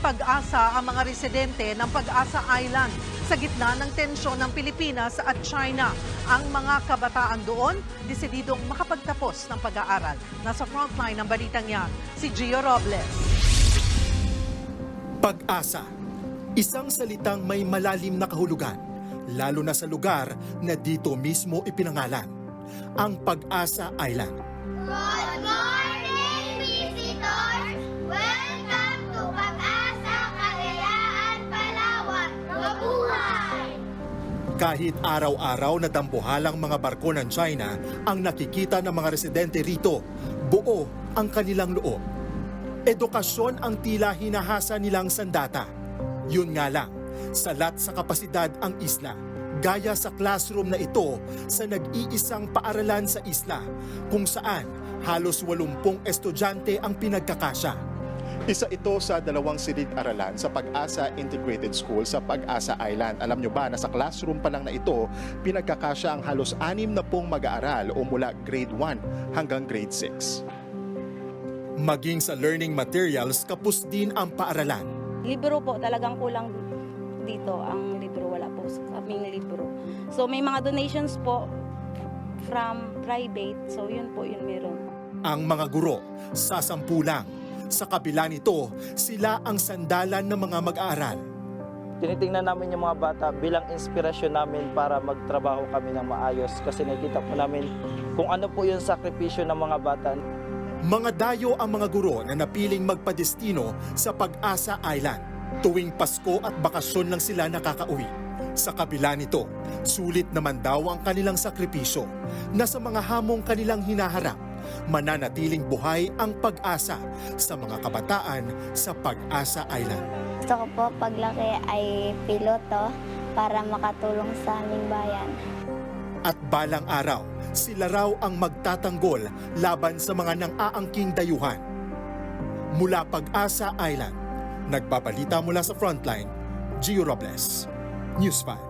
pag-asa ang mga residente ng Pag-asa Island sa gitna ng tensyon ng Pilipinas at China. Ang mga kabataan doon, desididong makapagtapos ng pag-aaral. Nasa frontline ng balitang yan, si Gio Robles. Pag-asa. Isang salitang may malalim na kahulugan, lalo na sa lugar na dito mismo ipinangalan, ang Pag-asa Island. Good morning, Kahit araw-araw na dambuhalang mga barko ng China ang nakikita ng mga residente rito, buo ang kanilang loob. Edukasyon ang tila hinahasa nilang sandata. Yun nga lang, salat sa kapasidad ang isla. Gaya sa classroom na ito sa nag-iisang paaralan sa isla kung saan halos 80 estudyante ang pinagkakasya. Isa ito sa dalawang silid-aralan sa Pag-asa Integrated School sa Pag-asa Island. Alam nyo ba na sa classroom pa lang na ito, pinagkakasya ang halos anim na pong mag-aaral o mula grade 1 hanggang grade 6. Maging sa learning materials, kapus din ang paaralan. Libro po, talagang kulang dito ang libro. Wala po sa aming libro. So may mga donations po from private. So yun po, yun meron. Ang mga guro, sasampulang. Sa kabila nito, sila ang sandalan ng mga mag-aaral. tinitingnan namin yung mga bata bilang inspirasyon namin para magtrabaho kami ng maayos kasi nakikita po namin kung ano po yung sakripisyo ng mga bata. Mga dayo ang mga guro na napiling magpadestino sa Pag-asa Island. Tuwing Pasko at bakasyon lang sila nakakauwi. Sa kabila nito, sulit naman daw ang kanilang sakripisyo na sa mga hamong kanilang hinaharap, mananatiling buhay ang pag-asa sa mga kabataan sa Pag-asa Island. Gusto ko po paglaki ay piloto para makatulong sa aming bayan. At balang araw, sila raw ang magtatanggol laban sa mga nang-aangking dayuhan. Mula Pag-asa Island, nagbabalita mula sa frontline, Gio Robles, News 5.